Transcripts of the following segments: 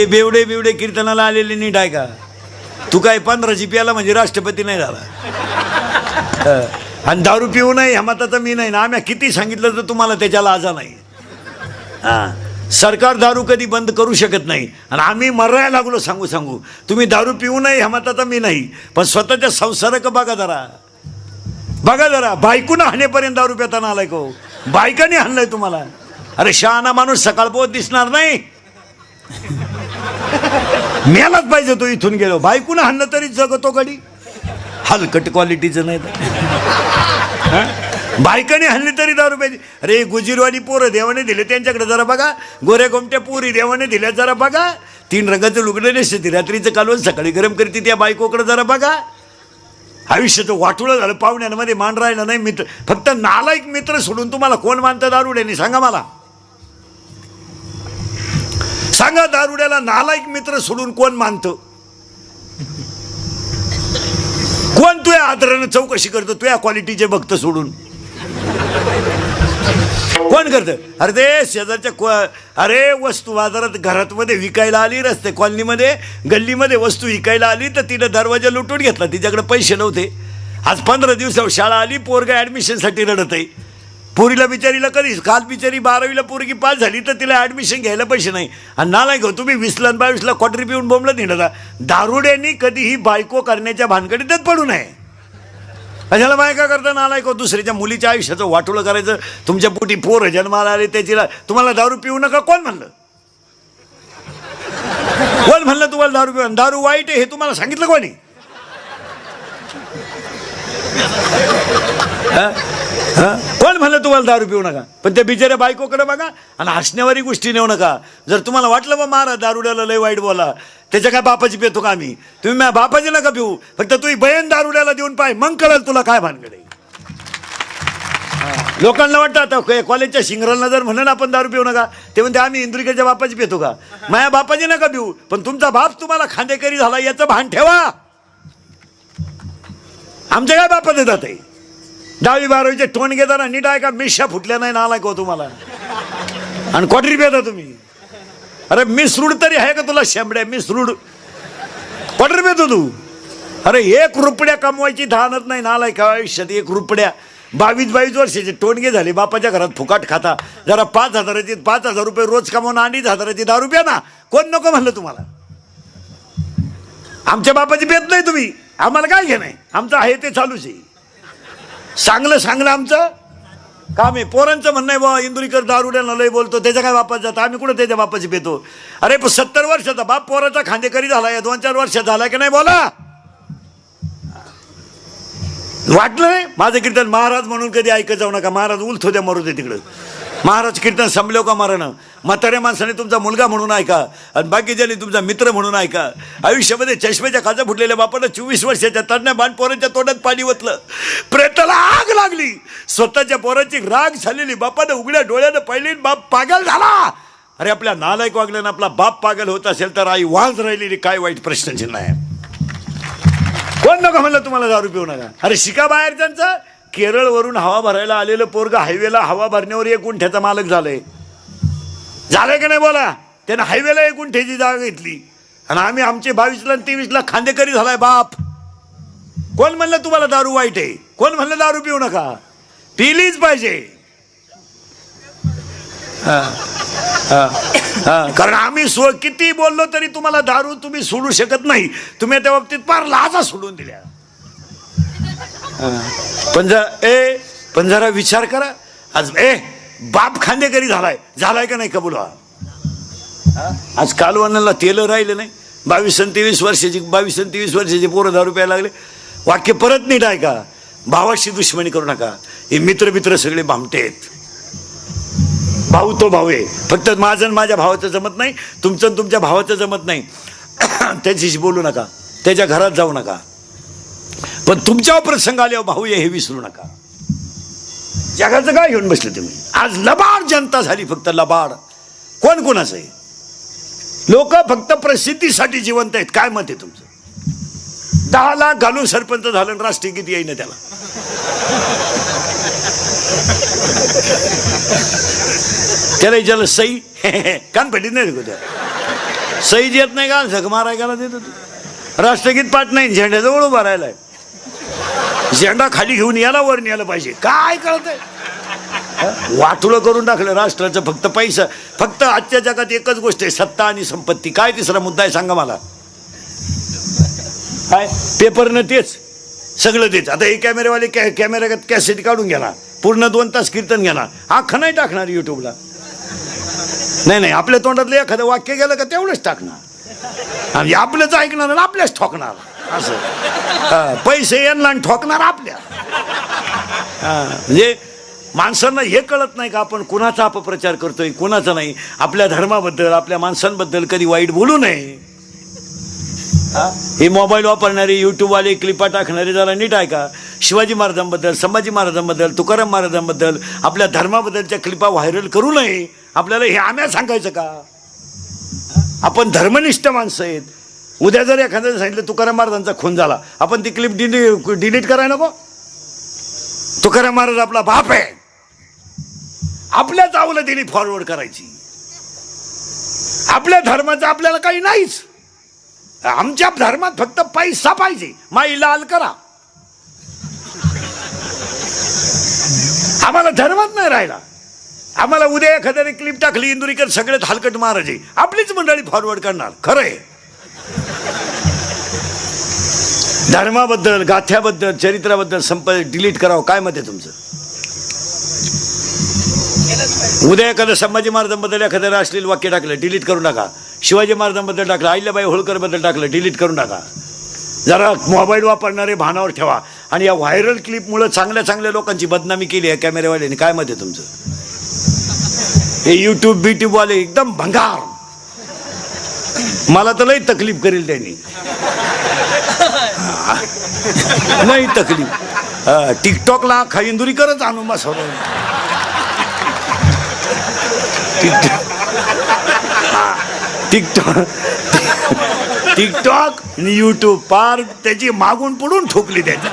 हे बेवडे बिवडे कीर्तनाला आलेले नीट आहे का? तू काय पंधरा प्याला म्हणजे राष्ट्रपती नाही झाला. आणि दारू पिऊ नये ह्या मताचा मी नाही. ना आम्ही किती सांगितलं तर तुम्हाला त्याच्याला आजा नाही. हां. सरकार दारू कधी बंद करू शकत नाही. आणि आम्ही मरायला लागलो सांगू सांगू. तुम्ही दारू पिऊ नाही ह्या मताचा मी नाही. पण स्वतःच्या संसारक बघा जरा. बघा जरा बायकून हाणेपर्यंत दारू पिताना आलाय को. बायकाने हाणलंय तुम्हाला. अरे शहाणा माणूस सकाळ पोहत दिसणार नाही. मेलाच पाहिजे तो इथून गेलो. बायकून हाणलं तरी जगतो कडी हलकट क्वालिटीचं नाही तर. बायकाने हल्ली तरी दारू पाहिजे अरे गुजीरवाणी पोरं देवाने दिले त्यांच्याकडे जरा बघा. गोऱ्या गोमट्या पोरी देवाने दिल्या जरा बघा. तीन रंगाचं लुगडं नेसते रात्रीचं कालवून सकाळी गरम करते त्या बायकोकडे जरा बघा. आयुष्याचं वाटुळं झालं. पाहुण्यांमध्ये मान राहिलं नाही मित्र. फक्त नालायक मित्र सोडून तुम्हाला कोण मानतं दारुड्याने? सांगा मला. सांगा दारुड्याला नालायक मित्र सोडून कोण मानतं? कोण तुया आदरानं चौकशी करतो? तुया क्वालिटीचे भक्त सोडून. कोण करतं? अरे ते शेजारच्या अरे वस्तू बाजारात घरात मध्ये विकायला आली रस्ते कॉलनीमध्ये गल्लीमध्ये वस्तू विकायला आली तर तिनं दरवाजा लुटून घेतला. तिच्याकडे पैसे नव्हते. आज पंधरा दिवसावर शाळा आली पोरगा ॲडमिशनसाठी रडत आहे पोरीला बिचारीला कधीच काल बिचारी बारावीला पोरगी पास झाली तर तिला ॲडमिशन घ्यायला पैसे नाही. आणि नालाय गो हो, तुम्ही वीसला बावीसला क्वाटरी पिऊन बोंबलं निघता दारुड्यांनी कधीही बायको करण्याच्या भानगडीतच पडू नये. कशाला बायका करता नालायक हो दुसऱ्याच्या मुलीच्या आयुष्याचं वाटोळं करायचं. तुमच्या पोटी पोर जन्माला आले त्याचीला तुम्हाला दारू पिऊ नका कोण म्हणलं? कोण म्हणलं तुम्हाला दारू पिऊ? दारू वाईट आहे हे तुम्हाला सांगितलं कोणी? कोण म्हणलं तुम्हाला दारू पिऊ नका? पण त्या बिचाऱ्या बायकोकडे बघा आणि हसण्यावारी गोष्टी नेऊ नका. जर तुम्हाला वाटलं बा मारा दारुड्याला लय वाईट बोला. त्याच्या काय बापाची पितो का आम्ही? तुम्ही माझ्या बापाची नका पिऊ. फक्त तुम्ही बहीण दारुड्याला देऊन पाय. मग कळाल तुला काय भानगड आहे. लोकांना वाटतं आता कॉलेजच्या शिंगरांना जर म्हणलं आपण दारू पिऊ नका ते म्हणते आम्ही इंद्रिकेच्या बापाची पितो का? माझ्या बापाची नका पिऊ पण तुमचा बाप तुम्हाला खांदेकरी झाला याचं भान ठेवा. आमच्या काय बापाचं जात आहे? दहावी बारावीचे टोन घेताना नीट आहे का मिशा फुटल्या नाही नाला को हो तुम्हाला. आणि क्वाटरी पेता तुम्ही. अरे मिस रूड तरी आहे का तुला शेंबड्या? मिसरूड क्वाटरी पेतो तू. अरे एक रुपड्या कमवायची धानत नाही नालाय का आयुष्यात एक रुपड्या. बावीस बावीस वर्षाचे टोणगे झाले बापाच्या घरात फुकाट खाता. जरा पाच हजाराची पाच हजार रुपये रोज कमावून अडीच हजाराची दहा रुपया ना. कोण नको म्हणलं तुम्हाला? आमच्या बापाची बेत नाही तुम्ही. आम्हाला काय घे नाही आमचं आहे ते चालूच आहे. चांगलं सांगलं आमचं? काम आहे पोरांचं म्हणणं आहे बा इंदुरीकर दारुड्याला लय बोलतो त्याच्या काय बापात जातं? आम्ही कुठं त्याच्या बापाची पेतो? अरे पण सत्तर वर्षाचा बाप पोराचा खांदेकरी झाला या दोन चार वर्षात झाला की नाही बोला. वाटलं नाही? माझं कीर्तन महाराज म्हणून कधी ऐकत जाऊ नका. महाराज उलथो द्या मरू दे तिकडं. महाराज कीर्तन संपलो का मारणं? म्हाताऱ्या माणसाने तुमचा मुलगा म्हणून ऐका. आणि बाकीच्याने तुमचा मित्र म्हणून ऐका. आयुष्यामध्ये चष्म्याच्या खाजा फुटलेल्या बापानं चोवीस वर्षाच्या तज्ञ बाण पोरांच्या तोंडात पाणी ओतलं. प्रेताला आग लागली. स्वतःच्या पोराची राग झालेली बापानं उघड्या डोळ्यानं पहिली बाप पागल झाला. अरे आपल्या नालायक वागल्यानं आपला बाप पागल होत असेल तर आई वाज राहिलेली काय वाईट प्रश्नचिन्ह आहे? कोण नको म्हणलं तुम्हाला दारू पिऊ नका? अरे शिका बाहेर त्यांचं. केरळवरून हवा भरायला आलेलं पोरग हायवेला हवा भरण्यावर एक गुंठ्याचा मालक झालंय. झालंय का नाही बोला? त्यानं हायवेला एक गुंठ्याची जागा घेतली. आणि आम्ही आमचे बावीसला आणि तेवीसला खांदेकरी झालाय बाप. कोण म्हणलं तुम्हाला दारू वाईट आहे? कोण म्हणलं दारू पिऊ नका? पिलीच पाहिजे. हा, हा, कारण आम्ही सो किती बोललो तरी तुम्हाला दारू तुम्ही सोडू शकत नाही. तुम्ही त्या बाबतीत फार लाजा सोडून दिल्या. पण जरा ए पण जरा विचार करा. आज ए बाप खांदेकरी झालाय. झालाय का नाही कबूल हा? आज कालवानाला तेल राहिलं नाही. बावीस आणि तेवीस वर्षाची बावीस आणि तेवीस वर्षाची पोरं दारू प्यायला लागले. वाक्य परत नीट आहे का भावाशी दुश्मनी करू नका. हे मित्र मित्र सगळे भामटे आहेत भाऊ तो भाऊ आहे. फक्त माझं आणि माझ्या भावाचं जमत नाही. तुमचं आणि तुमच्या भावाचं जमत नाही. त्याच्याशी बोलू नका. त्याच्या घरात जाऊ नका. पण तुमच्यावर प्रसंग आल्यावर भाऊ हे विसरू नका. जगाचं काय घेऊन बसले तुम्ही? आज लबाड जनता झाली फक्त लबाड. कोण कोणाचं आहे? लोक फक्त प्रसिद्धीसाठी जिवंत आहेत. काय मत आहे तुमचं? दहा लाख घालून सरपंच झालं आणि राष्ट्रीय गीत येईन त्याला. त्याला विचारलं सई कान पेटीत नाही रे त्या देत नाही का? झग माराय गेला देत राष्ट्रगीत पाठ नाही झेंड्याजवळ उभा राहिलाय. झेंडा खाली घेऊन याला वर न्यायला पाहिजे. काय कळतंय? वाटुलं करून टाकलं राष्ट्राचं फक्त पैसा. फक्त आजच्या जगात एकच गोष्ट आहे सत्ता आणि संपत्ती. काय तिसरा मुद्दा आहे सांगा मला? काय? पेपरनं तेच. सगळं तेच. आता हे कॅमेरेवाले कॅ कॅमेऱ्यात कॅसेट काढून घेणार पूर्ण दोन तास कीर्तन घेणार अख्खं नाही टाकणार युट्यूबला. नाही नाही. आपल्या तोंडातलं एखादं वाक्य गेलं का तेवढंच टाकणार. आणि आपलंच ऐकणार आणि आपल्याच ठोकणार. असं. हा, पैसे यांना आणि ठोकणार आपल्या. हा, म्हणजे माणसांना हे कळत नाही का आपण कुणाचा अपप्रचार करतोय कुणाचा नाही? आपल्या धर्माबद्दल आपल्या माणसांबद्दल कधी वाईट बोलू नये. हा? हे मोबाईल वापरणारे युट्यूबवाले क्लिपा टाकणारे जरा नीट आहे का शिवाजी महाराजांबद्दल संभाजी महाराजांबद्दल तुकाराम महाराजांबद्दल आपल्या धर्माबद्दलच्या क्लिपा व्हायरल करू नये. आपल्याला हे आम्या सांगायचं का? आपण धर्मनिष्ठ माणसं आहेत. उद्या जर एखाद्याने सांगितलं तुकाराम महाराजांचा खून झाला. आपण ती क्लिप डिली डिलीट करायला नको. तुकाराम महाराज आपला बाप आहे. आपल्याच आवलं दिली फॉरवर्ड करायची. आपल्या धर्माचं आपल्याला काही नाहीच. आमच्या धर्मात फक्त पैसा पाहिजे. माई लाल करा. आम्हाला धर्मात नाही राहिला. आम्हाला उद्या एखाद्याने क्लिप टाकली इंदुरीकर सगळ्यात हलकट महाराज. आहे आपलीच मंडळी फॉरवर्ड करणार. खरं आहे. धर्माबद्दल गाथ्याबद्दल चरित्राबद्दल संप डिलीट करावं काय मत आहे तुमचं? उद्या एखादं संभाजी महाराजांबद्दल एखादं अश्लील वाक्य टाकलं डिलीट करून टाका शिवाजी महाराजांबद्दल टाकलं अहिल्याबाई होळकरबद्दल टाकलं डिलीट करून टाका जरा मोबाईल वापरणारे भानावर ठेवा. आणि या व्हायरल क्लिपमुळं चांगल्या चांगल्या लोकांची बदनामी केली आहे कॅमेरेवाल्याने काय मत आहे तुमचं? हे यूट्यूब बीट्यूबवाले एकदम भंगार. मला तर लई तकलीफ करेल त्यांनी. नाही तकलीफ टिकटॉकला खाईंदुरीकरच आणू आणून बसवलं टिकटॉक टिकटॉक टिकटॉक आणि युट्यूब पार त्याची मागून पडून ठोकली त्याची.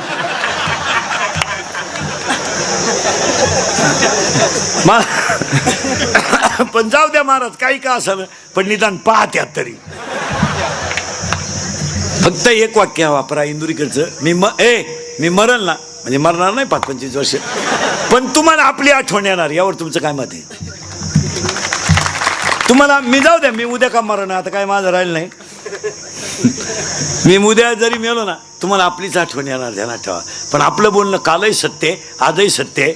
पण जाऊ द्या महाराज काही का असं पण निदान पाहत्यात तरी. फक्त एक वाक्य वापरा इंदुरीकडचं. मी म ए मी मरल ना म्हणजे मरणार नाही पाच पंचवीस वर्ष. पण तुम्हाला आपली आठवण येणार यावर तुमचं काय मत आहे? तुम्हाला मी जाऊ द्या मी उद्या का मरण आता काय माझं राहिलं नाही. मी उद्या जरी मेलो ना तुम्हाला आपलीच आठवण येणार ध्यानात ठेवा. पण आपलं बोलणं कालही सत्य आहे, आजही सत्य आहे.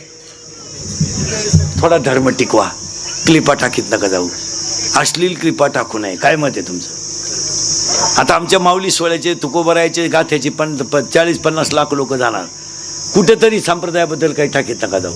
थोडा धर्म टिकवा. क्लिपा टाकीत नका जाऊ. अश्लील क्लिपा टाकू नये. काय मत आहे तुमचं? आता आमच्या माऊली सोहळ्याचे तुकोबरायचे गाथ्याचे पण प- चाळीस पन्नास लाख लोक जाणार. कुठेतरी संप्रदायाबद्दल काही टाकीत नका जाऊ.